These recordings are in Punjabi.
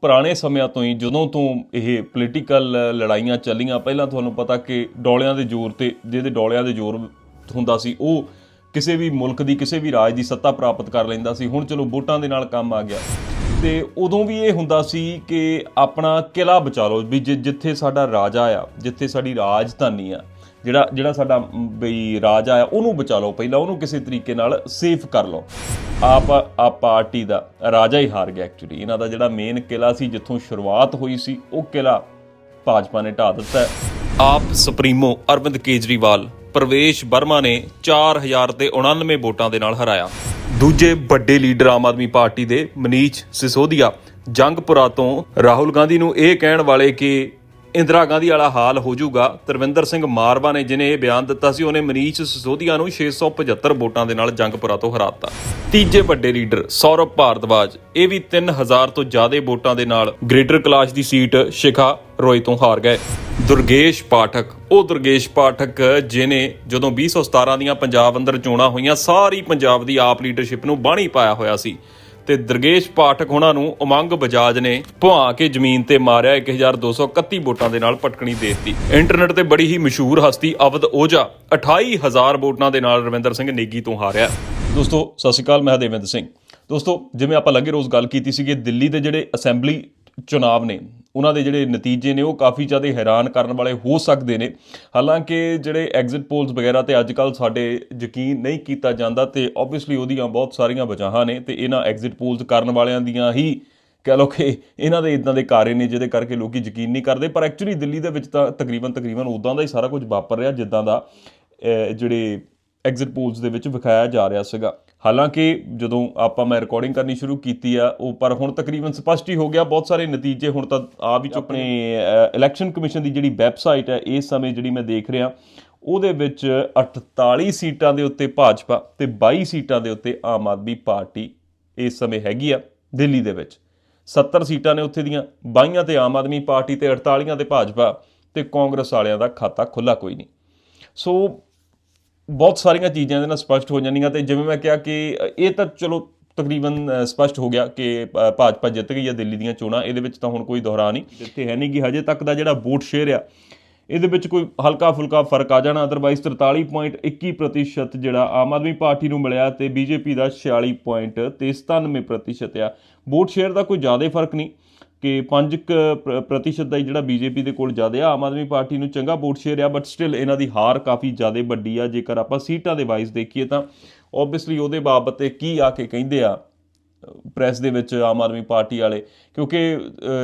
ਪੁਰਾਣੇ ਸਮਿਆਂ ਤੋਂ ਹੀ ਜਦੋਂ ਤੋਂ ਇਹ ਪੋਲੀਟੀਕਲ ਲੜਾਈਆਂ ਚੱਲੀਆਂ, ਪਹਿਲਾਂ ਤੁਹਾਨੂੰ ਪਤਾ ਕਿ ਡੋਲਿਆਂ ਦੇ ਜ਼ੋਰ ਤੇ, ਜਿਹਦੇ ਡੋਲਿਆਂ ਦੇ ਜ਼ੋਰ ਹੁੰਦਾ ਸੀ, ਉਹ ਕਿਸੇ ਵੀ ਮੁਲਕ ਦੀ, ਕਿਸੇ ਵੀ ਰਾਜ ਦੀ ਸੱਤਾ ਪ੍ਰਾਪਤ ਕਰ ਲੈਂਦਾ ਸੀ। ਹੁਣ ਚਲੋ ਵੋਟਾਂ ਦੇ ਨਾਲ ਕੰਮ ਆ ਗਿਆ। ਤੇ ਉਦੋਂ ਵੀ ਇਹ ਹੁੰਦਾ ਸੀ ਕਿ ਆਪਣਾ ਕਿਲਾ ਬਚਾ ਲਓ, ਵੀ ਜਿੱਥੇ ਸਾਡਾ ਰਾਜਾ ਆ, ਜਿੱਥੇ ਸਾਡੀ ਰਾਜਧਾਨੀ ਆ। ਜਿਹੜਾ ਜਿਹੜਾ ਸਾਡਾ ਬਈ ਰਾਜਾ ਆ ਉਹਨੂੰ ਬਚਾ ਲਓ ਪਹਿਲਾਂ, ਉਹਨੂੰ ਕਿਸੇ ਤਰੀਕੇ ਨਾਲ ਸੇਫ ਕਰ ਲਓ। ਆਪ ਆ ਪਾਰਟੀ ਦਾ ਰਾਜਾ ਹੀ ਹਾਰ ਗਿਆ ਐਕਚੁਅਲੀ ਇਹਨਾਂ ਦਾ ਜਿਹੜਾ ਮੇਨ ਕਿਲਾ ਸੀ, ਜਿੱਥੋਂ ਸ਼ੁਰੂਆਤ ਹੋਈ ਸੀ, ਉਹ ਕਿਲਾ ਭਾਜਪਾ ਨੇ ਢਾ ਦਿੱਤਾ ਆਪ ਸੁਪਰੀਮੋ ਅਰਵਿੰਦ ਕੇਜਰੀਵਾਲ, ਪ੍ਰਵੇਸ਼ ਵਰਮਾ ਨੇ 4000 ਤੇ 99 ਵੋਟਾਂ ਦੇ ਨਾਲ ਹਰਾਇਆ। ਦੂਜੇ ਵੱਡੇ ਲੀਡਰ ਆਮ ਆਦਮੀ ਪਾਰਟੀ ਦੇ ਮਨੀਸ਼ ਸਿਸੋਦੀਆ, ਜੰਗਪੁਰਾ ਤੋਂ ਰਾਹੁਲ ਗਾਂਧੀ ਨੂੰ ਇਹ ਕਹਿਣ ਵਾਲੇ ਕਿ ਇੰਦਰਾ ਗਾਂਧੀ ਵਾਲਾ ਹਾਲ ਹੋ ਜਾਊਗਾ। ਤਰਵਿੰਦਰ ਸਿੰਘ ਮਾਰਵਾ ਨੇ ਜਿਹਨੇ ਇਹ ਬਿਆਨ ਦਿੱਤਾ ਸੀ, ਉਹਨੇ ਮਨੀਸ਼ ਸਿਸੋਦੀਆ ਨੂੰ 675 ਵੋਟਾਂ ਦੇ ਨਾਲ ਜੰਗਪੁਰਾ ਤੋਂ ਹਰਾਤਾ। ਤੀਜੇ ਵੱਡੇ ਲੀਡਰ ਸੌਰਵ ਭਾਰਦਵਾਜ, ਇਹ ਵੀ 3000 ਤੋਂ ਜ਼ਿਆਦਾ ਵੋਟਾਂ ਦੇ ਨਾਲ ਗ੍ਰੇਟਰ ਕਲਾਸ਼ ਦੀ ਸੀਟ ਸ਼ਿਖਾ ਰੋਏ ਤੋਂ ਹਾਰ ਗਏ। ਦੁਰਗੇਸ਼ ਪਾਠਕ, ਉਹ ਦੁਰਗੇਸ਼ ਪਾਠਕ ਜਿਨੇ ਜਦੋਂ 2017 ਦੀਆਂ ਪੰਜਾਬ ਅੰਦਰ ਚੋਣਾਂ ਹੋਈਆਂ, ਸਾਰੀ ਪੰਜਾਬ ਦੀ ਆਪ ਲੀਡਰਸ਼ਿਪ ਨੂੰ ਬਾਣੀ ਪਾਇਆ ਹੋਇਆ ਸੀ। ਤੇ ਦਰਗੇਸ਼ ਪਾਠਕ ਉਹਨਾਂ ਨੂੰ ਉਮੰਗ ਬਜਾਜ ਨੇ ਭੁਆ ਕੇ ਜ਼ਮੀਨ ਤੇ ਮਾਰਿਆ 1231 ਵੋਟਾਂ ਦੇ ਨਾਲ ਪਟਕਣੀ ਦੇ ਦਿੱਤੀ। ਇੰਟਰਨੈਟ ਤੇ ਬੜੀ ਹੀ ਮਸ਼ਹੂਰ ਹਸਤੀ ਅਵਧ ਓਝਾ 28000 ਵੋਟਾਂ ਦੇ ਨਾਲ ਰਵਿੰਦਰ ਸਿੰਘ ਨੇਗੀ ਤੋਂ ਹਾਰਿਆ। ਦੋਸਤੋ, ਸਤਿ ਸ਼੍ਰੀ ਅਕਾਲ, ਮੈਂ ਦੇਵਿੰਦਰ ਸਿੰਘ। ਦੋਸਤੋ, ਜਿਵੇਂ ਆਪਾਂ ਲੱਗੇ ਰੋਜ਼ ਗੱਲ ਕੀਤੀ ਸੀਗੀ, ਦਿੱਲੀ ਦੇ ਜਿਹੜੇ ਅਸੈਂਬਲੀ ਚੁਣਾਵ ਨੇ। ਉਹਨਾਂ ਦੇ ਜਿਹੜੇ ਨਤੀਜੇ ਨੇ ਉਹ ਕਾਫੀ ਜ਼ਿਆਦਾ ਹੈਰਾਨ ਕਰਨ ਵਾਲੇ ਹੋ ਸਕਦੇ ਨੇ। ਹਾਲਾਂਕਿ ਜਿਹੜੇ ਐਗਜ਼ਿਟ ਪੋਲਸ ਵਗੈਰਾ ਤੇ ਅੱਜ ਕੱਲ ਸਾਡੇ ਯਕੀਨ ਨਹੀਂ ਕੀਤਾ ਜਾਂਦਾ ਤੇ ਆਬਵੀਅਸਲੀ ਉਹਦੀਆਂ ਬਹੁਤ ਸਾਰੀਆਂ ਵਜ੍ਹਾਵਾਂ ਨੇ ਤੇ ਇਹਨਾਂ ਐਗਜ਼ਿਟ ਪੋਲਸ ਕਰਨ ਵਾਲਿਆਂ ਦੀਆਂ ਹੀ ਕਹਿ ਲਓ ਕਿ ਇਹਨਾਂ ਦੇ ਇਦਾਂ ਦੇ ਕਾਰੇ ਨੇ ਜਿਹਦੇ ਕਰਕੇ ਲੋਕੀ ਯਕੀਨ ਨਹੀਂ ਕਰਦੇ। ਪਰ ਐਕਚੁਅਲੀ ਦਿੱਲੀ ਦੇ ਵਿੱਚ ਤਾਂ ਤਕਰੀਬਨ ਤਕਰੀਬਨ ਉਦਾਂ ਦਾ ਹੀ ਸਾਰਾ ਕੁਝ ਵਾਪਰ ਰਿਹਾ ਜਿੱਦਾਂ ਦਾ ਜਿਹੜੇ ਐਗਜ਼ਿਟ ਪੋਲਸ ਦੇ ਵਿੱਚ ਵਿਖਾਇਆ ਜਾ ਰਿਹਾ ਸੀਗਾ। ਹਾਲਾਂਕਿ ਜਦੋਂ ਆਪਾਂ ਮੈਂ ਰਿਕਾਰਡਿੰਗ ਕਰਨੀ ਸ਼ੁਰੂ ਕੀਤੀ ਆ ਉਹ ਪਰ ਹੁਣ ਤਕਰੀਬਨ ਸਪਸ਼ਟ ਹੀ ਹੋ ਗਿਆ ਬਹੁਤ ਸਾਰੇ ਨਤੀਜੇ ਹੁਣ ਤਾਂ ਆ ਵੀ ਚੁੱਕੇ ਇਲੈਕਸ਼ਨ ਕਮਿਸ਼ਨ ਦੀ ਜਿਹੜੀ ਵੈਬਸਾਈਟ ਹੈ ਇਸ ਸਮੇਂ ਜਿਹੜੀ ਮੈਂ ਦੇਖ ਰਿਹਾ ਉਹਦੇ ਵਿੱਚ 48 ਸੀਟਾਂ ਦੇ ਉੱਤੇ ਭਾਜਪਾ ਤੇ 22 ਸੀਟਾਂ ਦੇ ਉੱਤੇ ਆਮ ਆਦਮੀ ਪਾਰਟੀ ਇਸ ਸਮੇਂ ਹੈਗੀ ਆ ਦਿੱਲੀ ਦੇ ਵਿੱਚ। 70 ਸੀਟਾਂ ਨੇ ਉੱਥੇ ਦੀਆਂ 22 ਤੇ ਆਮ ਆਦਮੀ ਪਾਰਟੀ ਤੇ 48 ਤੇ ਭਾਜਪਾ ਤੇ ਕਾਂਗਰਸ ਵਾਲਿਆਂ ਦਾ ਖਾਤਾ ਖੁੱਲਾ ਕੋਈ ਨਹੀਂ। ਸੋ ਬਹੁਤ ਸਾਰੀਆਂ ਚੀਜ਼ਾਂ ਇਹਦੇ ਨਾਲ ਸਪਸ਼ਟ ਹੋ ਜਾਂਦੀਆਂ ਤੇ ਜਿਵੇਂ ਮੈਂ ਕਿਹਾ ਕਿ ਇਹ ਤਾਂ ਚਲੋ ਤਕਰੀਬਨ ਅ, ਸਪਸ਼ਟ ਹੋ ਗਿਆ ਕਿ ਭਾਜਪਾ ਜਿੱਤ ਗਈ ਹੈ ਦਿੱਲੀ ਦੀਆਂ ਚੋਣਾਂ ਇਹਦੇ ਵਿੱਚ ਤਾਂ ਹੁਣ ਕੋਈ ਦੁਹਰਾ ਨਹੀਂ ਜਿੱਥੇ ਹੈ ਨਹੀਂ ਕਿ ਹਜੇ ਤੱਕ ਦਾ ਜਿਹੜਾ ਵੋਟ ਸ਼ੇਅਰ ਆ ਇਹਦੇ ਵਿੱਚ ਕੋਈ ਹਲਕਾ ਫੁਲਕਾ ਫ਼ਰਕ ਆ ਜਾਣਾ। ਅਦਰਵਾਈਜ਼ 43.21% ਜਿਹੜਾ ਆਮ ਆਦਮੀ ਪਾਰਟੀ ਨੂੰ ਮਿਲਿਆ ਤੇ ਬੀਜੇਪੀ ਦਾ 46.93% ਆ। ਵੋਟ ਸ਼ੇਅਰ ਦਾ ਕੋਈ ਜ਼ਿਆਦਾ ਫ਼ਰਕ ਨਹੀਂ। ਕਿ 5 ਪ੍ਰਤੀਸ਼ਤ ਦਾ ਹੀ ਜਿਹੜਾ ਬੀਜੇਪੀ ਦੇ ਕੋਲ ਜ਼ਿਆਦਾ ਆ, ਆਮ ਆਦਮੀ ਪਾਰਟੀ ਨੂੰ ਚੰਗਾ ਵੋਟ ਸ਼ੇਅਰ ਆ ਬਟ ਸਟਿਲ ਇਹਨਾਂ ਦੀ ਹਾਰ ਕਾਫੀ ਜ਼ਿਆਦਾ ਵੱਡੀ ਆ। ਜੇਕਰ ਆਪਾਂ ਸੀਟਾਂ ਦੇ ਵਾਈਜ਼ ਦੇਖੀਏ ਤਾਂ ਆਬਵੀਅਸਲੀ ਉਹਦੇ ਬਾਬਤ ਕੀ ਆ ਕੇ ਕਹਿੰਦੇ ਆ ਪ੍ਰੈਸ ਦੇ ਵਿੱਚ ਆਮ ਆਦਮੀ ਪਾਰਟੀ ਵਾਲੇ, ਕਿਉਂਕਿ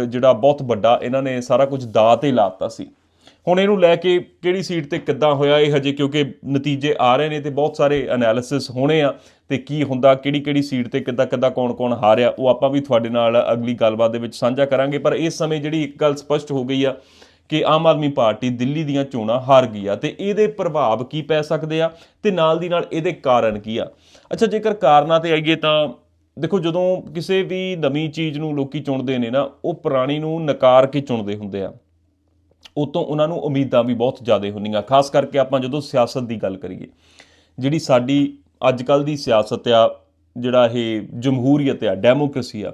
ਜਿਹੜਾ ਬਹੁਤ ਵੱਡਾ, ਇਹਨਾਂ ਨੇ ਸਾਰਾ ਕੁਝ ਦਾਅ ਤੇ ਲਾਤਾ ਸੀ। ਹੁਣ ਇਹਨੂੰ ਲੈ ਕੇ ਕਿਹੜੀ ਸੀਟ ਤੇ ਕਿੱਦਾਂ ਹੋਇਆ ਇਹ ਹਜੇ? ਕਿਉਂਕਿ ਨਤੀਜੇ ਆ ਰਹੇ ਨੇ ਤੇ ਬਹੁਤ ਸਾਰੇ ਐਨਾਲਿਸਿਸ ਹੋਣੇ ਆ ਤੇ ਕੀ ਹੁੰਦਾ, ਕਿਹੜੀ ਕਿਹੜੀ ਸੀਟ ਤੇ ਕਿੱਦਾਂ ਕਿੱਦਾਂ ਕੌਣ-ਕੌਣ ਹਾਰਿਆ, ਉਹ ਆਪਾਂ ਵੀ ਤੁਹਾਡੇ ਨਾਲ ਅਗਲੀ ਗੱਲਬਾਤ ਦੇ ਵਿੱਚ ਸਾਂਝਾ ਕਰਾਂਗੇ। ਪਰ ਇਸ ਸਮੇਂ ਜਿਹੜੀ ਇੱਕ ਗੱਲ ਸਪਸ਼ਟ ਹੋ ਗਈ ਆ ਕਿ ਆਮ ਆਦਮੀ ਪਾਰਟੀ ਦਿੱਲੀ ਦੀਆਂ ਚੋਣਾਂ ਹਾਰ ਗਈ ਆ ਤੇ ਇਹਦੇ ਪ੍ਰਭਾਵ ਕੀ ਪੈ ਸਕਦੇ ਆ ਤੇ ਨਾਲ ਦੀ ਨਾਲ ਇਹਦੇ ਕਾਰਨ ਕੀ ਆ? ਅੱਛਾ, ਜੇਕਰ ਕਾਰਨਾਂ ਤੇ ਆਈਏ ਤਾਂ ਦੇਖੋ, ਜਦੋਂ ਕਿਸੇ ਵੀ ਨਵੀਂ ਚੀਜ਼ ਨੂੰ ਲੋਕੀ ਚੁਣਦੇ ਨੇ ਨਾ, ਉਹ ਪੁਰਾਣੀ ਨੂੰ ਨਕਾਰ ਕੇ ਚੁਣਦੇ ਹੁੰਦੇ ਆ। ਉਤੋਂ ਉਹਨਾਂ ਨੂੰ ਉਮੀਦਾਂ ਵੀ ਬਹੁਤ ਜ਼ਿਆਦਾ ਹੁੰਦੀਆਂ, ਖਾਸ ਕਰਕੇ ਆਪਾਂ ਜਦੋਂ ਸਿਆਸਤ ਦੀ ਗੱਲ ਕਰੀਏ, ਜਿਹੜੀ ਸਾਡੀ ਅੱਜ ਕੱਲ ਦੀ ਸਿਆਸਤ ਆ, ਜਿਹੜਾ ਇਹ ਜਮਹੂਰੀਅਤ ਆ, ਡੈਮੋਕ੍ਰੇਸੀ ਆ,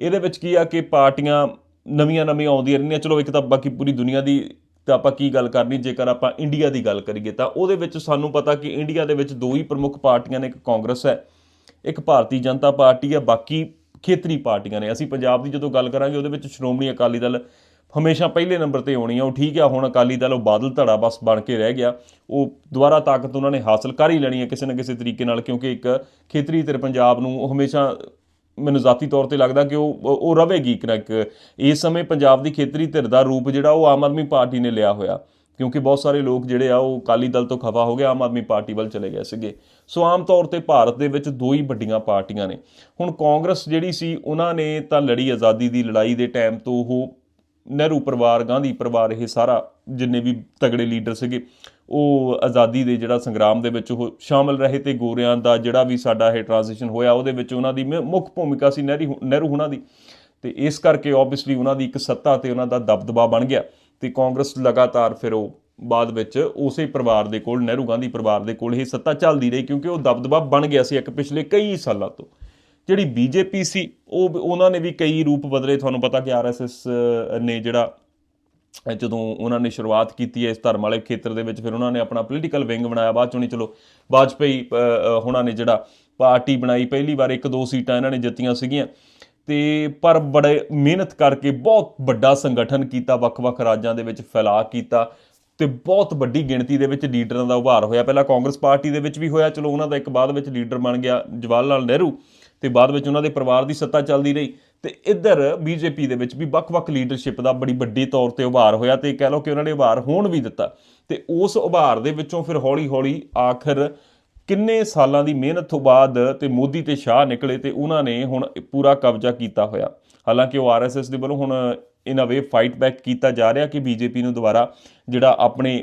ਇਹਦੇ ਵਿੱਚ ਕੀ ਆ ਕਿ ਪਾਰਟੀਆਂ ਨਵੀਆਂ ਨਵੀਆਂ ਆਉਂਦੀਆਂ ਰਹਿੰਦੀਆਂ, ਚਲੋ ਇੱਕ ਤਾਂ ਬਾਕੀ ਪੂਰੀ ਦੁਨੀਆ ਦੀ ਤਾਂ ਆਪਾਂ ਕੀ ਗੱਲ ਕਰਨੀ, ਜੇਕਰ ਆਪਾਂ ਇੰਡੀਆ ਦੀ ਗੱਲ ਕਰੀਏ ਤਾਂ ਉਹਦੇ ਵਿੱਚ ਸਾਨੂੰ ਪਤਾ ਕਿ ਇੰਡੀਆ ਦੇ ਵਿੱਚ ਦੋ ਹੀ ਪ੍ਰਮੁੱਖ ਪਾਰਟੀਆਂ ਨੇ, ਇੱਕ ਕਾਂਗਰਸ ਹੈ, ਇੱਕ ਭਾਰਤੀ ਜਨਤਾ ਪਾਰਟੀ ਹੈ, ਬਾਕੀ ਖੇਤਰੀ ਪਾਰਟੀਆਂ ਨੇ। ਅਸੀਂ ਪੰਜਾਬ ਦੀ ਜਦੋਂ ਗੱਲ ਕਰਾਂਗੇ, ਉਹਦੇ ਵਿੱਚ ਸ਼੍ਰੋਮਣੀ ਅਕਾਲੀ ਦਲ ਹਮੇਸ਼ਾ ਪਹਿਲੇ ਨੰਬਰ ਤੇ ਆਉਣੀ ਆ, ਉਹ ਠੀਕ ਆ, ਹੁਣ ਅਕਾਲੀ ਦਲ ਉਹ ਬਾਦਲ ਧੜਾ ਬਸ ਬਣ ਕੇ ਰਹਿ ਗਿਆ। ਉਹ ਦੁਬਾਰਾ ਤਾਕਤ ਉਹਨਾਂ ਨੇ ਹਾਸਲ ਕਰ ਹੀ ਲੈਣੀ ਹੈ ਕਿਸੇ ਨਾ ਕਿਸੇ ਤਰੀਕੇ ਨਾਲ, ਕਿਉਂਕਿ ਇੱਕ ਖੇਤਰੀ ਧਿਰ ਪੰਜਾਬ ਨੂੰ ਉਹ ਹਮੇਸ਼ਾ ਮੈਨੂੰ ਜ਼ਾਤੀ ਤੌਰ ਤੇ ਲੱਗਦਾ ਕਿ ਉਹ ਉਹ ਰਵੇਗੀ ਇੱਕ ਨਾ ਇੱਕ। ਇਸ ਸਮੇਂ ਪੰਜਾਬ ਦੀ ਖੇਤਰੀ ਧਿਰ ਦਾ ਰੂਪ ਜਿਹੜਾ, ਉਹ ਆਮ ਆਦਮੀ ਪਾਰਟੀ ਨੇ ਲਿਆ ਹੋਇਆ। ਕਿਉਂਕਿ ਬਹੁਤ ਸਾਰੇ ਲੋਕ ਜਿਹੜੇ ਆ, ਉਹ ਅਕਾਲੀ ਦਲ ਤੋਂ ਖਫਾ ਹੋ ਗਏ, ਆਮ ਆਦਮੀ ਪਾਰਟੀ ਵੱਲ ਚਲੇ ਗਏ ਸੀਗੇ। ਸੋ ਆਮ ਤੌਰ ਤੇ ਭਾਰਤ ਦੇ ਵਿੱਚ ਦੋ ਹੀ ਵੱਡੀਆਂ ਪਾਰਟੀਆਂ ਨੇ। ਹੁਣ ਕਾਂਗਰਸ ਜਿਹੜੀ ਸੀ, ਉਹਨਾਂ ਨੇ ਤਾਂ ਲੜੀ ਆਜ਼ਾਦੀ ਦੀ ਲੜਾਈ ਦੇ ਟਾਈਮ ਤੋਂ ਉਹ ਨਹਿਰੂ ਪਰਿਵਾਰ, ਗਾਂਧੀ ਪਰਿਵਾਰ, ਇਹ ਸਾਰਾ ਜਿੰਨੇ ਵੀ ਤਗੜੇ ਲੀਡਰ ਸੀਗੇ, ਉਹ ਆਜ਼ਾਦੀ ਦੇ ਜਿਹੜਾ ਸੰਗਰਾਮ ਦੇ ਵਿੱਚ ਉਹ ਸ਼ਾਮਲ ਰਹੇ ਤੇ ਗੋਰਿਆਂ ਦਾ ਜਿਹੜਾ ਵੀ ਸਾਡਾ ਇਹ ਟ੍ਰਾਂਜੀਸ਼ਨ ਹੋਇਆ, ਉਹਦੇ ਵਿੱਚ ਉਹਨਾਂ ਦੀ ਮ- ਮੁੱਖ ਭੂਮਿਕਾ ਸੀ ਨਹਿਰੂ ਨਹਿਰੂ ਹੁਣਾਂ ਦੀ। ਤੇ ਇਸ ਕਰਕੇ ਆਬਵੀਅਸਲੀ ਉਹਨਾਂ ਦੀ ਇੱਕ ਸੱਤਾ ਤੇ ਉਹਨਾਂ ਦਾ ਦਬਦਬਾ ਬਣ ਗਿਆ। ਤੇ ਕਾਂਗਰਸ ਲਗਾਤਾਰ ਫਿਰ ਉਹ ਬਾਅਦ ਵਿੱਚ ਉਸੇ ਪਰਿਵਾਰ ਦੇ ਕੋਲ, ਨਹਿਰੂ ਗਾਂਧੀ ਪਰਿਵਾਰ ਦੇ ਕੋਲ ਇਹ ਸੱਤਾ ਚੱਲਦੀ ਰਹੀ ਕਿਉਂਕਿ ਉਹ ਦਬਦਬਾ ਬਣ ਗਿਆ ਸੀ ਇੱਕ ਪਿਛਲੇ ਕਈ ਸਾਲਾਂ ਤੋਂ। ਜਿਹੜੀ ਬੀਜੇਪੀ ਸੀ, ਉਹ ਉਹਨਾਂ ਨੇ ਵੀ ਕਈ ਰੂਪ ਬਦਲੇ, ਤੁਹਾਨੂੰ ਪਤਾ ਕਿ ਆਰਐਸਐਸ ਨੇ ਜਿਹੜਾ ਜਦੋਂ ਉਹਨਾਂ ਨੇ ਸ਼ੁਰੂਆਤ ਕੀਤੀ ਹੈ ਇਸ ਧਰਮ ਵਾਲੇ ਖੇਤਰ ਦੇ ਵਿੱਚ, ਫਿਰ ਉਹਨਾਂ ਨੇ ਆਪਣਾ ਪੋਲੀਟੀਕਲ ਵਿੰਗ ਬਣਾਇਆ। ਬਾਅਦ ਚੋਂ ਨਹੀਂ ਚਲੋ, ਵਾਜਪੇਈ ਉਹਨਾਂ ਨੇ ਜਿਹੜਾ ਪਾਰਟੀ ਬਣਾਈ, ਪਹਿਲੀ ਵਾਰ ਇੱਕ ਦੋ ਸੀਟਾਂ ਇਹਨਾਂ ਨੇ ਜਿੱਤੀਆਂ ਸੀਗੀਆਂ। ਤੇ ਪਰ ਬੜੇ ਮਿਹਨਤ ਕਰਕੇ ਬਹੁਤ ਵੱਡਾ ਸੰਗਠਨ ਕੀਤਾ, ਵੱਖ-ਵੱਖ ਰਾਜਾਂ ਦੇ ਵਿੱਚ ਫੈਲਾਅ ਕੀਤਾ ਤੇ ਬਹੁਤ ਵੱਡੀ ਗਿਣਤੀ ਦੇ ਵਿੱਚ ਲੀਡਰਾਂ ਦਾ ਉਭਾਰ ਹੋਇਆ। ਪਹਿਲਾਂ ਕਾਂਗਰਸ ਪਾਰਟੀ ਦੇ ਵਿੱਚ ਵੀ ਹੋਇਆ, ਚਲੋ, ਉਹਨਾਂ ਦਾ ਇੱਕ ਬਾਅਦ ਵਿੱਚ ਲੀਡਰ ਬਣ ਗਿਆ ਜਵਾਹਰ ਲਾਲ ਨਹਿਰੂ। ਤੇ ਬਾਅਦ ਵਿੱਚ ਉਹਨਾਂ ਦੇ ਪਰਿਵਾਰ ਦੀ ਸੱਤਾ ਚੱਲਦੀ ਰਹੀ ਤੇ ਇੱਧਰ ਬੀਜੇਪੀ ਦੇ ਵਿੱਚ ਵੀ ਵੱਖ-ਵੱਖ ਲੀਡਰਸ਼ਿਪ ਦਾ ਬੜੀ ਵੱਡੀ ਤੌਰ ਤੇ ਉਭਾਰ ਹੋਇਆ ਤੇ ਕਹਿ ਲਓ ਕਿ ਉਹਨਾਂ ਨੇ ਉਭਾਰ ਹੋਣ ਵੀ ਦਿੱਤਾ। ਤੇ ਉਸ ਉਭਾਰ ਦੇ ਵਿੱਚੋਂ ਫਿਰ ਹੌਲੀ-ਹੌਲੀ ਆਖਰ ਕਿੰਨੇ ਸਾਲਾਂ ਦੀ ਮਿਹਨਤ ਤੋਂ ਬਾਅਦ ਤੇ ਮੋਦੀ ਤੇ ਸ਼ਾਹ ਨਿਕਲੇ ਤੇ ਉਹਨਾਂ ਨੇ ਹੁਣ ਪੂਰਾ ਕਬਜ਼ਾ ਕੀਤਾ ਹੋਇਆ। ਹਾਲਾਂਕਿ ਉਹ ਆਰਐਸਐਸ ਦੇ ਵੱਲੋਂ ਹੁਣ ਇਨ ਅ ਵੇ ਫਾਈਟ ਬੈਕ ਕੀਤਾ ਜਾ ਰਿਹਾ ਕਿ ਬੀਜੇਪੀ ਨੂੰ ਦੁਬਾਰਾ ਜਿਹੜਾ ਆਪਣੇ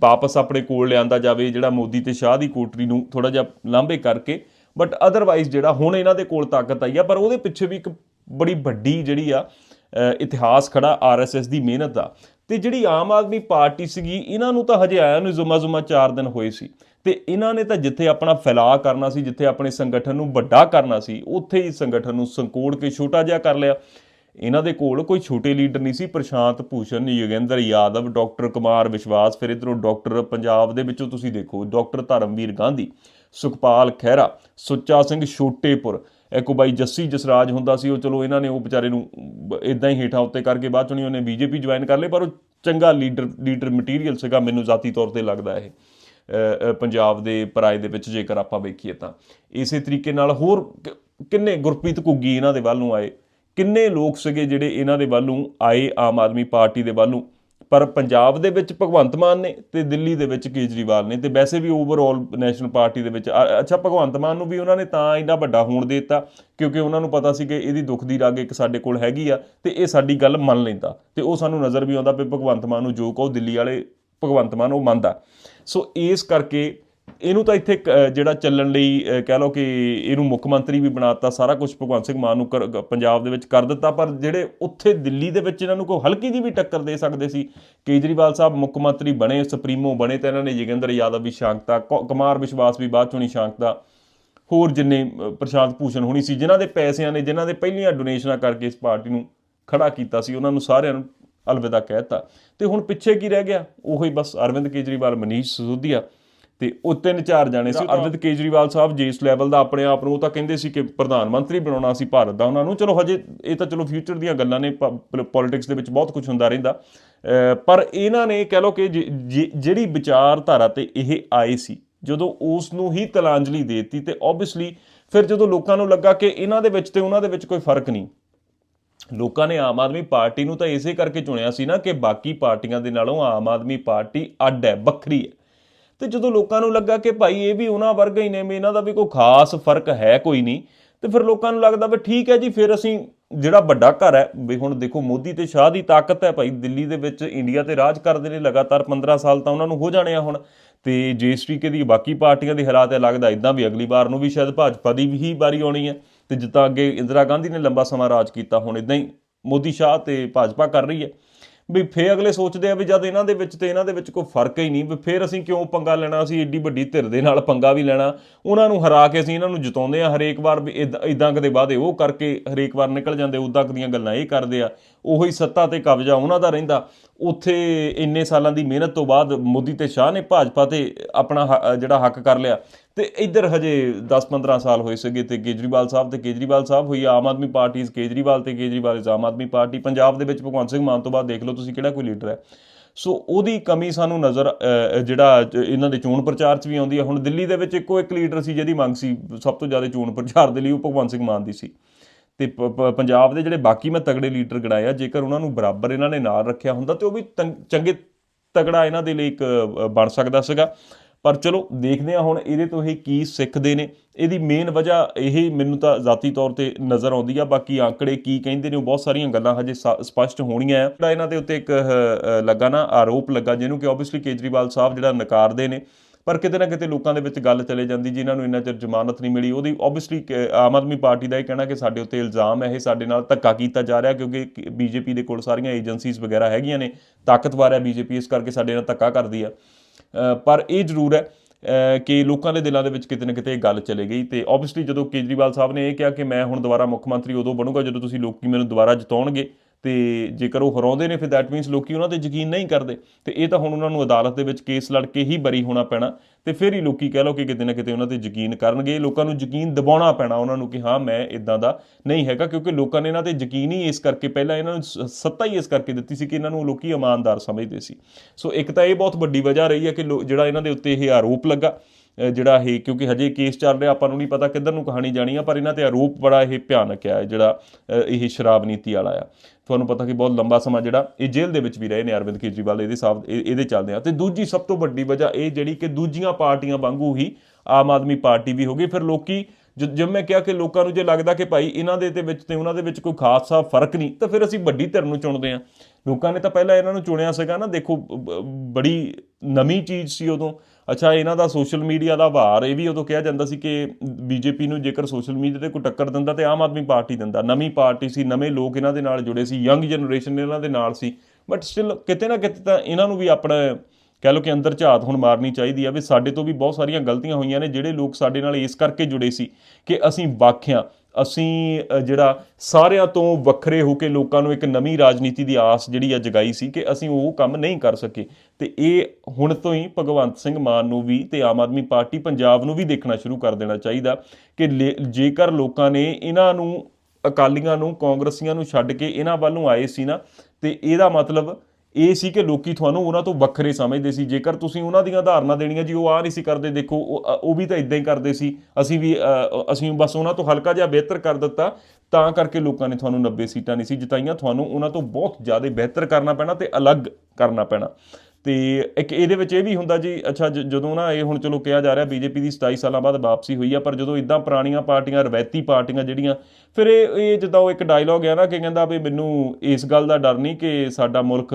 ਵਾਪਸ ਆਪਣੇ ਕੋਲ ਲਿਆਂਦਾ ਜਾਵੇ, ਜਿਹੜਾ ਮੋਦੀ ਤੇ ਸ਼ਾਹ ਦੀ ਕੋਟਰੀ ਨੂੰ ਥੋੜਾ ਜਿਹਾ ਲਾਂਭੇ ਕਰਕੇ ਬਟ ਅਦਰਵਾਈਜ਼ ਜਿਹੜਾ ਹੁਣ ਇਹਨਾਂ ਦੇ ਕੋਲ ਤਾਕਤ ਆਈ ਆ ਪਰ ਉਹਦੇ ਪਿੱਛੇ ਵੀ ਇੱਕ ਬੜੀ ਵੱਡੀ ਜਿਹੜੀ ਆ ਅ, ਇਤਿਹਾਸ ਖੜਾ ਆਰਐਸਐਸ ਦੀ ਮਿਹਨਤ ਦਾ। ਤੇ ਜਿਹੜੀ ਆਮ ਆਦਮੀ ਪਾਰਟੀ ਸੀਗੀ ਇਹਨਾਂ ਨੂੰ ਤਾਂ ਹਜੇ ਆਇਆ ਨੂੰ ਜ਼ੁਮਾ ਜ਼ੁਮਾ 4 ਦਿਨ ਹੋਏ ਸੀ। ਤੇ ਇਹਨਾਂ ਨੇ ਤਾਂ ਜਿੱਥੇ ਆਪਣਾ ਫੈਲਾਅ ਕਰਨਾ ਸੀ ਜਿੱਥੇ ਆਪਣੇ ਸੰਗਠਨ ਨੂੰ ਵੱਡਾ ਕਰਨਾ ਸੀ ਉੱਥੇ ਹੀ ਸੰਗਠਨ ਨੂੰ ਸੰਕੋੜ ਕੇ ਛੋਟਾ ਜਿਹਾ ਕਰ ਲਿਆ। ਇਹਨਾਂ ਦੇ ਕੋਲ ਕੋਈ ਛੋਟੇ ਲੀਡਰ ਨਹੀਂ ਸੀ ਪ੍ਰਸ਼ਾਂਤ ਭੂਸ਼ਣ ਯੋਗੇਂਦਰ ਯਾਦਵ ਡਾਕਟਰ ਕੁਮਾਰ ਵਿਸ਼ਵਾਸ ਫਿਰ ਇਧਰੋਂ ਡਾਕਟਰ ਪੰਜਾਬ ਦੇ ਵਿੱਚੋਂ ਤੁਸੀਂ ਦੇਖੋ ਡਾਕਟਰ ਧਰਮਵੀਰ ਗਾਂਧੀ। ਸੁਖਪਾਲ ਖਹਿਰਾ, ਸੁੱਚਾ ਸਿੰਘ ਛੋਟੇਪੁਰ। ਇੱਕ ਬਾਈ ਜੱਸੀ ਜਸਰਾਜ ਹੁੰਦਾ ਸੀ, ਉਹ ਚਲੋ ਇਹਨਾਂ ਨੇ ਉਹ ਵਿਚਾਰੇ ਨੂੰ ਇਦਾਂ ਹੀ ਹੇਠਾਂ ਉੱਤੇ ਕਰਕੇ ਬਾਅਦ ਚੋਂ ਨਹੀਂ ਉਹਨੇ ਬੀਜੇਪੀ ਜੁਆਇਨ ਕਰ ਲਈ ਪਰ ਉਹ ਚੰਗਾ ਲੀਡਰ ਲੀਡਰ ਮਟੀਰੀਅਲ ਸੀਗਾ, ਮੈਨੂੰ ਜ਼ਾਤੀ ਤੌਰ ਤੇ ਲੱਗਦਾ ਇਹ। ਪੰਜਾਬ ਦੇ ਪਰਾਏ ਦੇ ਵਿੱਚ ਜੇਕਰ ਆਪਾਂ ਵੇਖੀਏ ਤਾਂ। ਇਸੇ ਤਰੀਕੇ ਨਾਲ ਹੋਰ ਕਿੰਨੇ ਗੁਰਪ੍ਰੀਤ ਘੁੱਗੀ ਇਹਨਾਂ ਦੇ ਵੱਲ ਨੂੰ ਆਏ, ਕਿੰਨੇ ਲੋਕ ਸੀਗੇ ਜਿਹੜੇ ਇਹਨਾਂ ਦੇ ਵੱਲ ਨੂੰ ਆਏ, ਆਮ ਆਦਮੀ ਪਾਰਟੀ ਦੇ ਵੱਲ ਨੂੰ। ਪਰ ਪੰਜਾਬ ਦੇ ਵਿੱਚ ਭਗਵੰਤ ਮਾਨ ਨੇ ਤੇ ਦਿੱਲੀ ਦੇ ਵਿੱਚ ਕੇਜਰੀਵਾਲ ਨੇ ਤੇ ਵੈਸੇ ਵੀ ਓਵਰਆਲ ਨੈਸ਼ਨਲ ਪਾਰਟੀ ਦੇ ਵਿੱਚ, ਅ- ਅੱਛਾ, ਭਗਵੰਤ ਮਾਨ ਨੂੰ ਵੀ ਉਹਨਾਂ ਨੇ ਤਾਂ ਇੰਨਾ ਵੱਡਾ ਹੋਣ ਦੇ ਦਿੱਤਾ, ਕਿਉਂਕਿ ਉਹਨਾਂ ਨੂੰ ਪਤਾ ਸੀ ਕਿ ਇਹਦੀ ਦੁੱਖ ਦੀ ਰਾਗ ਇੱਕ ਸਾਡੇ ਕੋਲ ਹੈਗੀ ਆ ਤੇ ਇਹ ਸਾਡੀ ਗੱਲ ਮੰਨ ਲੈਂਦਾ ਤੇ ਉਹ ਸਾਨੂੰ ਨਜ਼ਰ ਵੀ ਆਉਂਦਾ ਵੀ ਭਗਵੰਤ ਮਾਨ ਨੂੰ ਜੋ ਕਹੋ ਦਿੱਲੀ ਵਾਲੇ ਭਗਵੰਤ ਮਾਨ ਉਹ ਮੰਨਦਾ। ਸੋ ਇਸ ਕਰਕੇ ਇਹਨੂੰ ਤਾਂ ਇੱਥੇ ਕ- ਜਿਹੜਾ ਚੱਲਣ ਲਈ ਕਹਿ ਲਓ ਕਿ ਇਹਨੂੰ ਮੁੱਖ ਮੰਤਰੀ ਵੀ ਬਣਾਤਾ, ਸਾਰਾ ਕੁਝ ਭਗਵੰਤ ਸਿੰਘ ਮਾਨ ਨੂੰ ਕਰ- ਪੰਜਾਬ ਦੇ ਵਿੱਚ ਕਰ ਦਿੱਤਾ, ਪਰ ਜਿਹੜੇ ਉੱਥੇ ਦਿੱਲੀ ਦੇ ਵਿੱਚ ਇਹਨਾਂ ਨੂੰ ਕੋਈ ਹਲਕੀ ਜੀ ਵੀ ਟੱਕਰ ਦੇ ਸਕਦੇ ਸੀ, ਕੇਜਰੀਵਾਲ ਸਾਹਿਬ ਮੁੱਖ ਮੰਤਰੀ ਬਣੇ, ਸੁਪਰੀਮੋ ਬਣੇ, ਤਾਂ ਇਹਨਾਂ ਨੇ ਜੋਗਿੰਦਰ ਯਾਦਵ ਵੀ ਸ਼ਾਂਕਤਾ, ਕ- ਕੁਮਾਰ ਵਿਸ਼ਵਾਸ ਵੀ ਬਾਅਦ ਚੋਂ ਨਹੀਂ ਸ਼ਾਂਕਤਾ, ਹੋਰ ਜਿੰਨੇ ਪ੍ਰਸ਼ਾਂਤ ਭੂਸ਼ਣ ਹੋਣੀ ਸੀ, ਜਿਨ੍ਹਾਂ ਦੇ ਪੈਸਿਆਂ ਨੇ, ਜਿਨ੍ਹਾਂ ਦੇ ਪਹਿਲੀਆਂ ਡੋਨੇਸ਼ਨਾਂ ਕਰਕੇ ਇਸ ਪਾਰਟੀ ਨੂੰ ਖੜਾ ਕੀਤਾ ਸੀ, ਉਹਨਾਂ ਨੂੰ ਸਾਰਿਆਂ ਨੂੰ ਅਲਵਿਦਾ ਕਹਿਤਾ ਤੇ ਹੁਣ ਪਿੱਛੇ ਕੀ ਰਹਿ ਗਿਆ? ਉਹੀ ਬਸ ਅਰਵਿੰਦ ਕੇਜਰੀਵਾਲ, ਮਨੀਸ਼ ਸਿਸੋਦੀਆ ਤੇ ਉਹ ਤਿੰਨ ਚਾਰ ਜਾਣੇ ਸੀ। ਅਰਵਿੰਦ ਕੇਜਰੀਵਾਲ ਸਾਹਿਬ ਜਿਸ ਲੈਵਲ ਦਾ ਆਪਣੇ ਆਪ ਨੂੰ ਉਹ ਤਾਂ ਕਹਿੰਦੇ ਸੀ ਕਿ ਪ੍ਰਧਾਨ ਮੰਤਰੀ ਬਣਾਉਣਾ ਸੀ ਭਾਰਤ ਦਾ ਉਹਨਾਂ ਨੂੰ। ਚਲੋ ਹਜੇ ਇਹ ਤਾਂ ਚਲੋ ਫਿਊਚਰ ਦੀਆਂ ਗੱਲਾਂ ਨੇ ਪੋਲਿਟਿਕਸ ਦੇ ਵਿੱਚ ਬਹੁਤ ਕੁਝ ਹੁੰਦਾ ਰਹਿੰਦਾ। ਪਰ ਇਹਨਾਂ ਨੇ ਕਹਿ ਲਓ ਕਿ ਜਿਹੜੀ ਵਿਚਾਰਧਾਰਾ ਤੇ ਇਹ ਆਏ ਸੀ ਜਦੋਂ ਉਸ ਨੂੰ ਹੀ ਤਲਾਂਜਲੀ ਦੇਤੀ ਤੇ ਆਬਵੀਅਸਲੀ ਫਿਰ ਜਦੋਂ ਲੋਕਾਂ ਨੂੰ ਲੱਗਾ ਕਿ ਇਹਨਾਂ ਦੇ ਵਿੱਚ ਤੇ ਉਹਨਾਂ ਦੇ ਵਿੱਚ ਕੋਈ ਫ਼ਰਕ ਨਹੀਂ ਲੋਕਾਂ ਨੇ ਆਮ ਆਦਮੀ ਪਾਰਟੀ ਨੂੰ ਤਾਂ ਇਸੇ ਕਰਕੇ ਚੁਣਿਆ ਸੀ ਨਾ ਕਿ ਬਾਕੀ ਪਾਰਟੀਆਂ ਦੇ ਨਾਲੋਂ ਆਮ ਆਦਮੀ ਪਾਰਟੀ ਅੱਡ ਹੈ ਵੱਖਰੀ ਹੈ। ਤੇ ਜਦੋਂ ਲੋਕਾਂ ਨੂੰ ਲੱਗਾ ਕਿ ਭਾਈ ਇਹ ਵੀ ਉਹਨਾਂ ਵਰਗਾ ਹੀ ਨੇ, ਵੀ ਇਹਨਾਂ ਦਾ ਵੀ ਕੋਈ ਖਾਸ ਫ਼ਰਕ ਹੈ ਕੋਈ ਨਹੀਂ, ਤੇ ਫਿਰ ਲੋਕਾਂ ਨੂੰ ਲੱਗਦਾ ਵੀ ਠੀਕ ਹੈ ਜੀ, ਫਿਰ ਅਸੀਂ ਜਿਹੜਾ ਵੱਡਾ ਘਰ ਹੈ, ਵੀ ਹੁਣ ਦੇਖੋ ਮੋਦੀ ਤੇ ਸ਼ਾਹ ਦੀ ਤਾਕਤ ਹੈ ਭਾਈ, ਦਿੱਲੀ ਦੇ ਵਿੱਚ ਇੰਡੀਆ ਤੇ ਰਾਜ ਕਰਦੇ ਨੇ ਲਗਾਤਾਰ 15 ਸਾਲ ਤਾਂ ਉਹਨਾਂ ਨੂੰ ਹੋ ਜਾਣੇ ਆ ਹੁਣ, ਤੇ ਜਿਸ ਤਰੀਕੇ ਦੀ ਬਾਕੀ ਪਾਰਟੀਆਂ ਦੇ ਹਾਲਾਤ ਹੈ ਲੱਗਦਾ ਇਦਾਂ ਵੀ ਅਗਲੀ ਵਾਰ ਨੂੰ ਵੀ ਸ਼ਾਇਦ ਭਾਜਪਾ ਦੀ ਹੀ ਵਾਰੀ ਆਉਣੀ ਹੈ, ਤੇ ਜਿੱਦਾਂ ਅੱਗੇ ਇੰਦਰਾ ਗਾਂਧੀ ਨੇ ਲੰਬਾ ਸਮਾਂ ਰਾਜ ਕੀਤਾ, ਹੁਣ ਇਦਾਂ ਹੀ ਮੋਦੀ ਸ਼ਾਹ ਤੇ ਭਾਜਪਾ ਕਰ ਰਹੀ ਹੈ। ਵੀ ਫੇਰ ਅਗਲੇ ਸੋਚਦੇ ਆ ਵੀ ਜਦ ਇਹਨਾਂ ਦੇ ਵਿੱਚ ਤੇ ਇਹਨਾਂ ਦੇ ਵਿੱਚ ਕੋਈ ਫ਼ਰਕ ਹੀ ਨਹੀਂ, ਵੀ ਫੇਰ ਅਸੀਂ ਕਿਉਂ ਪੰਗਾ ਲੈਣਾ, ਅਸੀਂ ਏਡੀ ਵੱਡੀ ਧਿਰ ਦੇ ਨਾਲ ਪੰਗਾ ਵੀ ਲੈਣਾ। ਉਹਨਾਂ ਨੂੰ ਹਰਾ ਕੇ ਅਸੀਂ ਇਹਨਾਂ ਨੂੰ ਜਿਤਾਉਂਦੇ ਆ। ਹਰੇਕ ਵਾਰ ਵੀ ਇਦਾਂ ਕਦੇ ਵਾਅਦੇ ਉਹ ਕਰਕੇ ਹਰੇਕ ਵਾਰ ਨਿਕਲ ਜਾਂਦੇ ਉਦਾਂ ਦੀਆਂ ਗੱਲਾਂ ਇਹ ਕਰਦੇ ਆ। ਉਹੀ ਸੱਤਾ ਤੇ ਕਬਜ਼ਾ ਉਹਨਾਂ ਦਾ ਰਹਿੰਦਾ। ਉੱਥੇ ਇੰਨੇ ਸਾਲਾਂ ਦੀ ਮਿਹਨਤ ਤੋਂ ਬਾਅਦ ਮੋਦੀ ਤੇ ਸ਼ਾਹ ਨੇ ਭਾਜਪਾ ਤੇ ਆਪਣਾ ਹ- ਜਿਹੜਾ ਹੱਕ ਕਰ ਲਿਆ। ਤੇ ਇੱਧਰ ਹਜੇ 10-15 ਸਾਲ ਹੋਏ ਸੀਗੇ ਤੇ ਕੇਜਰੀਵਾਲ ਸਾਹਿਬ ਤੇ ਕੇਜਰੀਵਾਲ ਸਾਹਿਬ ਹੋਈ ਆਮ ਆਦਮੀ ਪਾਰਟੀ ਕੇਜਰੀਵਾਲ ਤੇ ਕੇਜਰੀਵਾਲ is ਆਮ ਆਦਮੀ ਪਾਰਟੀ। ਪੰਜਾਬ ਦੇ ਵਿੱਚ ਭਗਵੰਤ ਸਿੰਘ ਮਾਨ ਤੋਂ ਬਾਅਦ ਦੇਖ ਲਓ ਤੁਸੀਂ ਕਿਹੜਾ ਕੋਈ ਲੀਡਰ ਹੈ। ਸੋ ਉਹਦੀ ਕਮੀ ਸਾਨੂੰ ਨਜ਼ਰ ਜਿਹੜਾ ਇਹਨਾਂ ਦੇ ਚੋਣ ਪ੍ਰਚਾਰ 'ਚ ਵੀ ਆਉਂਦੀ ਹੈ। ਹੁਣ ਦਿੱਲੀ ਦੇ ਵਿੱਚ ਇੱਕੋ ਇੱਕ ਲੀਡਰ ਸੀ ਜਿਹਦੀ ਮੰਗ ਸੀ ਸਭ ਤੋਂ ਜ਼ਿਆਦਾ ਚੋਣ ਪ੍ਰਚਾਰ ਦੇ ਲਈ, ਉਹ ਭਗਵੰਤ ਸਿੰਘ ਮਾਨ ਦੀ ਸੀ। ਤੇ ਪ- ਪ- ਪੰਜਾਬ ਦੇ ਜਿਹੜੇ ਬਾਕੀ ਮੈਂ ਤਗੜੇ ਲੀਡਰ ਗਣਾਏ ਜੇਕਰ ਉਹਨਾਂ ਨੂੰ ਬਰਾਬਰ ਇਹਨਾਂ ਨੇ ਨਾਲ ਰੱਖਿਆ ਹੁੰਦਾ ਤੇ ਉਹ ਵੀ ਤੰ- ਚੰਗੇ ਤਗੜਾ ਇਹਨਾਂ ਦੇ ਲਈ ਇੱਕ ਬਣ ਸਕਦਾ ਸੀਗਾ। ਪਰ ਚਲੋ, ਦੇਖਦੇ ਆ ਹੁਣ ਇਹਦੇ ਤੋਂ ਇਹ ਕੀ ਸਿੱਖਦੇ ਨੇ। ਇਹਦੀ ਮੇਨ ਵਜ੍ਹਾ ਇਹ ਮੈਨੂੰ ਤਾਂ ਜ਼ਾਤੀ ਤੌਰ ਤੇ ਨਜ਼ਰ ਆਉਂਦੀ ਆ, ਬਾਕੀ ਆંકੜੇ ਕੀ ਕਹਿੰਦੇ ਨੇ ਉਹ ਬਹੁਤ ਸਾਰੀਆਂ ਗੱਲਾਂ ਹਜੇ ਸ- ਸਪਸ਼ਟ ਹੋਣੀਆਂ ਆ। ਜਿਹੜਾ ਇਹਨਾਂ ਦੇ ਉੱਤੇ ਇੱਕ ਲੱਗਾ ਨਾ ਆਰੋਪ ਲੱਗਾ, ਜਿਹਨੂੰ ਕਿ ਆਬਵੀਅਸਲੀ ਕੇਜਰੀਵਾਲ ਸਾਹਿਬ ਜਿਹੜਾ ਨਕਾਰਦੇ ਨੇ। ਪਰ ਕਿਤੇ ਨਾ ਕਿਤੇ ਲੋਕਾਂ ਦੇ ਵਿੱਚ ਗੱਲ ਚਲੇ ਜਾਂਦੀ, ਜਿਨ੍ਹਾਂ ਨੂੰ ਇੰਨਾ ਚਿਰ ਜ਼ਮਾਨਤ ਨਹੀਂ ਮਿਲੀ, ਉਹਦੀ ਆਬਵੀਅਸਲੀ ਆਮ ਆਦਮੀ ਪਾਰਟੀ ਦਾ ਇਹ ਕਹਿਣਾ ਕਿ ਸਾਡੇ ਉੱਤੇ ਇਲਜ਼ਾਮ ਹੈ, ਇਹ ਸਾਡੇ ਨਾਲ ਧੱਕਾ ਕੀਤਾ ਜਾ ਰਿਹਾ, ਕਿਉਂਕਿ ਬੀਜੇਪੀ ਦੇ ਕੋਲ ਸਾਰੀਆਂ ਏਜੰਸੀਜ਼ ਵਗੈਰਾ ਹੈਗੀਆਂ ਨੇ, ਤਾਕਤਵਰ ਹੈ ਬੀਜੇਪੀ, ਇਸ ਕਰਕੇ ਸਾਡੇ ਨਾਲ ਧੱਕਾ ਕਰਦੀ ਆ। ਪਰ ਇਹ ਜ਼ਰੂਰ ਹੈ ਕਿ ਲੋਕਾਂ ਦੇ ਦਿਲਾਂ ਦੇ ਵਿੱਚ ਕਿਤੇ ਨਾ ਕਿਤੇ ਇਹ ਗੱਲ ਚਲੇ ਗਈ ਤੇ ਆਬਵੀਅਸਲੀ ਜਦੋਂ ਕੇਜਰੀਵਾਲ ਸਾਹਿਬ ਨੇ ਇਹ ਕਿਹਾ ਕਿ ਮੈਂ ਹੁਣ ਦੁਬਾਰਾ ਮੁੱਖ ਮੰਤਰੀ ਉਦੋਂ ਬਣੂਗਾ ਜਦੋਂ ਤੁਸੀਂ ਲੋਕੀ ਮੈਨੂੰ ਦੁਬਾਰਾ ਜਿਤਾਉਣਗੇ ਤੇ ਜੇਕਰ ਉਹ ਹਰਾਉਂਦੇ ਨੇ, ਫਿਰ ਦੈਟ ਮੀਨਸ ਲੋਕੀ ਉਹਨਾਂ ਤੇ ਯਕੀਨ ਨਹੀਂ ਕਰਦੇ। ਤੇ ਇਹ ਤਾਂ ਹੁਣ ਉਹਨਾਂ ਨੂੰ ਅਦਾਲਤ ਦੇ ਵਿੱਚ ਕੇਸ ਲੜ ਕੇ ਹੀ ਬਰੀ ਹੋਣਾ ਪੈਣਾ। ਤੇ ਫਿਰ ਹੀ ਲੋਕੀ ਕਹਿ ਲਓ ਕਿ ਕਿਤੇ ਨਾ ਕਿਤੇ ਉਹਨਾਂ ਤੇ ਯਕੀਨ ਕਰਨਗੇ। ਲੋਕਾਂ ਨੂੰ ਯਕੀਨ ਦਿਵਾਉਣਾ ਪੈਣਾ ਉਹਨਾਂ ਨੂੰ ਕਿ ਹਾਂ, ਮੈਂ ਇਦਾਂ ਦਾ ਨਹੀਂ ਹੈਗਾ, ਕਿਉਂਕਿ ਲੋਕਾਂ ਨੇ ਇਹਨਾਂ ਤੇ ਯਕੀਨ ਹੀ ਇਸ ਕਰਕੇ ਪਹਿਲਾਂ ਇਹਨਾਂ ਨੂੰ ਸ- ਸੱਤਾ ਹੀ ਇਸ ਕਰਕੇ ਦਿੱਤੀ ਸੀ ਕਿ ਇਹਨਾਂ ਨੂੰ ਲੋਕੀ ਇਮਾਨਦਾਰ ਸਮਝਦੇ ਸੀ। ਸੋ ਇੱਕ ਤਾਂ ਇਹ ਬਹੁਤ ਵੱਡੀ ਵਜ੍ਹਾ ਰਹੀ ਹੈ ਕਿ ਲੋ- ਜਿਹੜਾ ਇਹਨਾਂ ਦੇ ਉੱਤੇ ਇਹ ਆਰੋਪ ਲੱਗਾ। ਜਿਹੜਾ ਇਹ, ਕਿਉਂਕਿ ਹਜੇ ਕੇਸ ਚੱਲ ਰਿਹਾ, ਆਪਾਂ ਨੂੰ ਨਹੀਂ ਪਤਾ ਕਿੱਧਰ ਨੂੰ ਕਹਾਣੀ ਜਾਣੀ ਆ, ਪਰ ਇਹਨਾਂ ਤੇ ਆਰੋਪ ਬੜਾ ਇਹ ਭਿਆਨਕ ਆ ਜਿਹੜਾ ਇਹ ਸ਼ਰਾਬ ਨੀਤੀ ਵਾਲਾ ਆ। ਤੁਹਾਨੂੰ ਪਤਾ ਕਿ ਬਹੁਤ ਲੰਬਾ ਸਮਾਂ ਜਿਹੜਾ, ਇਹ ਜੇਲ੍ਹ ਦੇ ਵਿੱਚ ਵੀ ਰਹੇ ਨੇ ਅਰਵਿੰਦ ਕੇਜਰੀਵਾਲ, ਇਹਦੇ ਸਾਬ, ਇਹ- ਇਹਦੇ ਚੱਲਦੇ ਆ। ਤੇ ਦੂਜੀ ਸਭ ਤੋਂ ਵੱਡੀ ਵਜ੍ਹਾ ਇਹ ਜਿਹੜੀ ਕਿ ਦੂਜੀਆਂ ਪਾਰਟੀਆਂ ਵਾਂਗੂ ਹੀ ਆਮ ਆਦਮੀ ਪਾਰਟੀ ਵੀ ਹੋ ਗਈ, ਫਿਰ ਲੋਕੀ ਜਿਵੇਂ ਮੈਂ ਕਿਹਾ ਕਿ ਲੋਕਾਂ ਨੂੰ ਜੇ ਲੱਗਦਾ ਕਿ ਭਾਈ ਇਹਨਾਂ ਦੇ ਤੇ ਵਿੱਚ ਤੇ ਉਹਨਾਂ ਦੇ ਵਿੱਚ ਕੋਈ ਖਾਸਾ ਫ਼ਰਕ ਨਹੀਂ, ਤਾਂ ਫਿਰ ਅਸੀਂ ਵੱਡੀ ਧਿਰ ਨੂੰ ਚੁਣਦੇ ਆ ਲੋਕਾਂ ਨੇ ਤਾਂ ਪਹਿਲਾਂ ਇਹਨਾਂ ਨੂੰ ਚੁਣਿਆ ਸੀਗਾ ਨਾ, ਦੇਖੋ, ਬ- ਬੜੀ ਨਵੀਂ ਚੀਜ਼ ਸੀ ਉਦੋਂ। ਅੱਛਾ, ਇਹਨਾਂ ਦਾ ਸੋਸ਼ਲ ਮੀਡੀਆ ਦਾ ਭਾਰ ਇਹ ਵੀ ਉਦੋਂ ਕਿਹਾ ਜਾਂਦਾ ਸੀ ਕਿ ਬੀਜੇਪੀ ਨੂੰ ਜੇਕਰ ਸੋਸ਼ਲ ਮੀਡੀਆ ਤੇ ਕੋਈ ਟੱਕਰ ਦਿੰਦਾ ਤੇ ਆਮ ਆਦਮੀ ਪਾਰਟੀ ਦਿੰਦਾ। ਨਵੀਂ ਪਾਰਟੀ ਸੀ, ਨਵੇਂ ਲੋਕ ਇਹਨਾਂ ਦੇ ਨਾਲ ਜੁੜੇ ਸੀ, ਯੰਗ ਜਨਰੇਸ਼ਨ ਇਹਨਾਂ ਦੇ ਨਾਲ ਸੀ। ਬਟ ਸਟਿਲ ਕਿਤੇ ਨਾ ਕਿਤੇ ਤਾਂ ਇਹਨਾਂ ਨੂੰ ਵੀ ਆਪਣਾ ਕਹਿ ਲਓ ਕਿ ਅੰਦਰ ਝਾਤ ਹੁਣ ਮਾਰਨੀ ਚਾਹੀਦੀ ਆ ਵੀ ਸਾਡੇ ਤੋਂ ਵੀ ਬਹੁਤ ਸਾਰੀਆਂ ਗਲਤੀਆਂ ਹੋਈਆਂ ਨੇ ਜਿਹੜੇ ਲੋਕ ਸਾਡੇ ਨਾਲ ਇਸ ਕਰਕੇ ਜੁੜੇ ਸੀ ਕਿ ਅਸੀਂ ਵਾਖਿਆ ਅਸੀਂ ਜਿਹੜਾ ਸਾਰਿਆਂ ਤੋਂ ਵੱਖਰੇ ਹੋ ਕੇ ਲੋਕਾਂ ਨੂੰ ਇੱਕ ਨਵੀਂ ਰਾਜਨੀਤੀ ਦੀ ਆਸ ਜਿਹੜੀ ਆ ਜਗਾਈ ਸੀ ਕਿ ਅਸੀਂ ਉਹ ਕੰਮ ਨਹੀਂ ਕਰ ਸਕੇ। ਤੇ ਇਹ ਹੁਣ ਤੋਂ ਹੀ ਭਗਵੰਤ ਸਿੰਘ ਮਾਨ ਨੂੰ ਵੀ ਤੇ ਆਮ ਆਦਮੀ ਪਾਰਟੀ ਪੰਜਾਬ ਨੂੰ ਵੀ ਦੇਖਣਾ ਸ਼ੁਰੂ ਕਰ ਦੇਣਾ ਚਾਹੀਦਾ ਕਿ ਲੇ- ਜੇਕਰ ਲੋਕਾਂ ਨੇ ਇਹਨਾਂ ਨੂੰ, ਅਕਾਲੀਆਂ ਨੂੰ, ਕਾਂਗਰਸੀਆਂ ਨੂੰ ਛੱਡ ਕੇ ਇਹਨਾਂ ਵੱਲੋਂ ਆਏ ਸੀ ਨਾ, ਤੇ ਇਹਦਾ ਮਤਲਬ ਇਹ ਸੀ ਕਿ ਲੋਕੀ ਤੁਹਾਨੂੰ ਉਹਨਾਂ ਤੋਂ ਵੱਖਰੇ ਸਮਝਦੇ ਸੀ। ਜੇਕਰ ਤੁਸੀਂ ਉਹਨਾਂ ਦੀਆਂ ਧਾਰਨਾ ਦੇਣੀਆਂ ਜੀ, ਉਹ ਆ ਨਹੀਂ ਸੀ ਕਰਦੇ, ਦੇਖੋ, ਉਹ ਉਹ ਵੀ ਤਾਂ ਇਦਾਂ ਹੀ ਕਰਦੇ ਸੀ। ਅਸੀਂ ਵੀ ਅਸੀਂ ਬਸ ਉਹਨਾਂ ਤੋਂ ਹਲਕਾ ਜਿਹਾ ਬਿਹਤਰ ਕਰ ਦਿੱਤਾ, ਤਾਂ ਕਰਕੇ ਲੋਕਾਂ ਨੇ ਤੁਹਾਨੂੰ 90 ਸੀਟਾਂ ਨਹੀਂ ਸੀ ਜਿਤਾਈਆਂ। ਤੁਹਾਨੂੰ ਉਹਨਾਂ ਤੋਂ ਬਹੁਤ ਜ਼ਿਆਦਾ ਬਿਹਤਰ ਕਰਨਾ ਪੈਣਾ ਤੇ ਅਲੱਗ ਕਰਨਾ ਪੈਣਾ। ਤੇ ਇੱਕ ਇਹਦੇ ਵਿੱਚ ਇਹ ਵੀ ਹੁੰਦਾ ਜੀ, ਅੱਛਾ, ਜ- ਜਦੋਂ ਨਾ ਇਹ ਹੁਣ ਚਲੋ ਕਿਹਾ ਜਾ ਰਿਹਾ ਬੀਜੇਪੀ ਦੀ 27 ਸਾਲਾਂ ਬਾਅਦ ਵਾਪਸੀ ਹੋਈ ਆ, ਪਰ ਜਦੋਂ ਇਦਾਂ ਪੁਰਾਣੀਆਂ ਪਾਰਟੀਆਂ ਰਵੈਤੀ ਪਾਰਟੀਆਂ ਜਿਹੜੀਆਂ, ਫਿਰ ਇਹ ਇਹ ਜਿੱਦਾਂ ਉਹ ਇੱਕ ਡਾਇਲੌਗ ਹੈ ਨਾ ਕਿ ਕਹਿੰਦਾ ਵੀ ਮੈਨੂੰ ਇਸ ਗੱਲ ਦਾ ਡਰ ਨਹੀਂ ਕਿ ਸਾਡਾ ਮੁਲਕ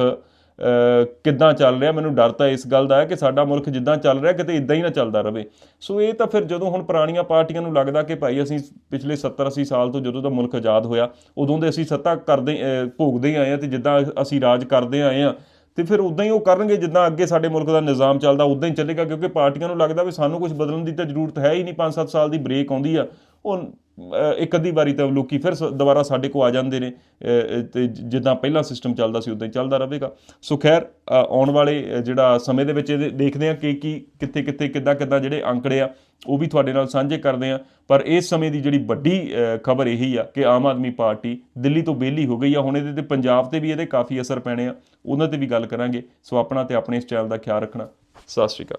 ਕਿੱਦਾਂ ਚੱਲ ਰਿਹਾ, ਮੈਨੂੰ ਡਰ ਤਾਂ ਇਸ ਗੱਲ ਦਾ ਹੈ ਕਿ ਸਾਡਾ ਮੁਲਕ ਜਿੱਦਾਂ ਚੱਲ ਰਿਹਾ, ਕਿਤੇ ਇਦਾਂ ਹੀ ਨਾ ਚੱਲਦਾ ਰਹੇ ਸੋ ਇਹ ਤਾਂ ਫਿਰ ਜਦੋਂ ਹੁਣ ਪੁਰਾਣੀਆਂ ਪਾਰਟੀਆਂ ਨੂੰ ਲੱਗਦਾ ਕਿ ਭਾਈ ਅਸੀਂ ਪਿਛਲੇ 70 80 ਸਾਲ ਤੋਂ ਜਦੋਂ ਦਾ ਮੁਲਕ ਆਜ਼ਾਦ ਹੋਇਆ, ਉਦੋਂ ਦੇ ਅਸੀਂ ਸੱਤਾ ਕਰਦੇ ਭੋਗਦੇ ਆਏ ਆ ਤੇ ਜਿੱਦਾਂ ਅਸੀਂ ਰਾਜ ਕਰਦੇ ਆਏ ਆ ਤੇ ਫਿਰ ਉਦਾਂ ਹੀ ਉਹ ਕਰਨਗੇ, ਜਿੱਦਾਂ ਅੱਗੇ ਸਾਡੇ ਮੁਲਕ ਦਾ ਨਿਜ਼ਾਮ ਚੱਲਦਾ, ਉਦਾਂ ਹੀ ਚੱਲੇਗਾ, ਕਿਉਂਕਿ ਪਾਰਟੀਆਂ ਨੂੰ ਲੱਗਦਾ ਵੀ ਸਾਨੂੰ ਕੁਝ ਬਦਲਣ ਦੀ ਤਾਂ ਜ਼ਰੂਰਤ ਹੈ ਹੀ ਨਹੀਂ 5-7 ਸਾਲ ਦੀ ਬ੍ਰੇਕ ਆਉਂਦੀ ਆ। ਉਹ ਇੱਕ ਅੱਧੀ ਵਾਰੀ ਤਾਂ ਲੋਕੀ ਫਿਰ ਸ- ਦੁਬਾਰਾ ਸਾਡੇ ਕੋ ਆ ਜਾਂਦੇ ਨੇ ਅਹ, ਤੇ ਜਿੱਦਾਂ ਪਹਿਲਾਂ ਸਿਸਟਮ ਚੱਲਦਾ ਸੀ ਉਦਾਂ ਹੀ ਚੱਲਦਾ ਰਹੇਗਾ। ਸੋ ਖੈਰ ਆਉਣ ਵਾਲੇ ਜਿਹੜਾ ਸਮੇਂ ਦੇ ਵਿੱਚ ਇਹਦੇ ਦੇਖਦੇ ਆ ਕਿ ਕੀ ਕਿੱਥੇ ਕਿੱਥੇ ਕਿੱਦਾਂ ਕਿੱਦਾਂ ਜਿਹੜੇ ਅੰਕੜੇ ਆ ਉਹ ਵੀ ਤੁਹਾਡੇ ਨਾਲ ਸਾਂਝੇ ਕਰਦੇ ਆ ਪਰ ਇਸ ਸਮੇਂ ਦੀ ਜਿਹੜੀ ਵੱਡੀ ਖਬਰ ਇਹੀ ਆ ਕਿ ਆਮ ਆਦਮੀ ਪਾਰਟੀ ਦਿੱਲੀ ਤੋਂ ਬੇਲੀ ਹੋ ਗਈ ਆ। ਹੁਣ ਇਹਦੇ ਤੇ ਪੰਜਾਬ ਤੇ ਵੀ ਇਹਦੇ ਕਾਫੀ ਅਸਰ ਪੈਣੇ ਆ। ਉਹਨਾਂ ਤੇ ਵੀ ਗੱਲ ਕਰਾਂਗੇ। ਸੋ ਆਪਣਾ ਤੇ ਆਪਣੇ ਇਸ ਚੈਨਲ ਦਾ ਖਿਆਲ ਰੱਖਣਾ। ਸਤਿ ਸ਼੍ਰੀ ਅਕਾਲ।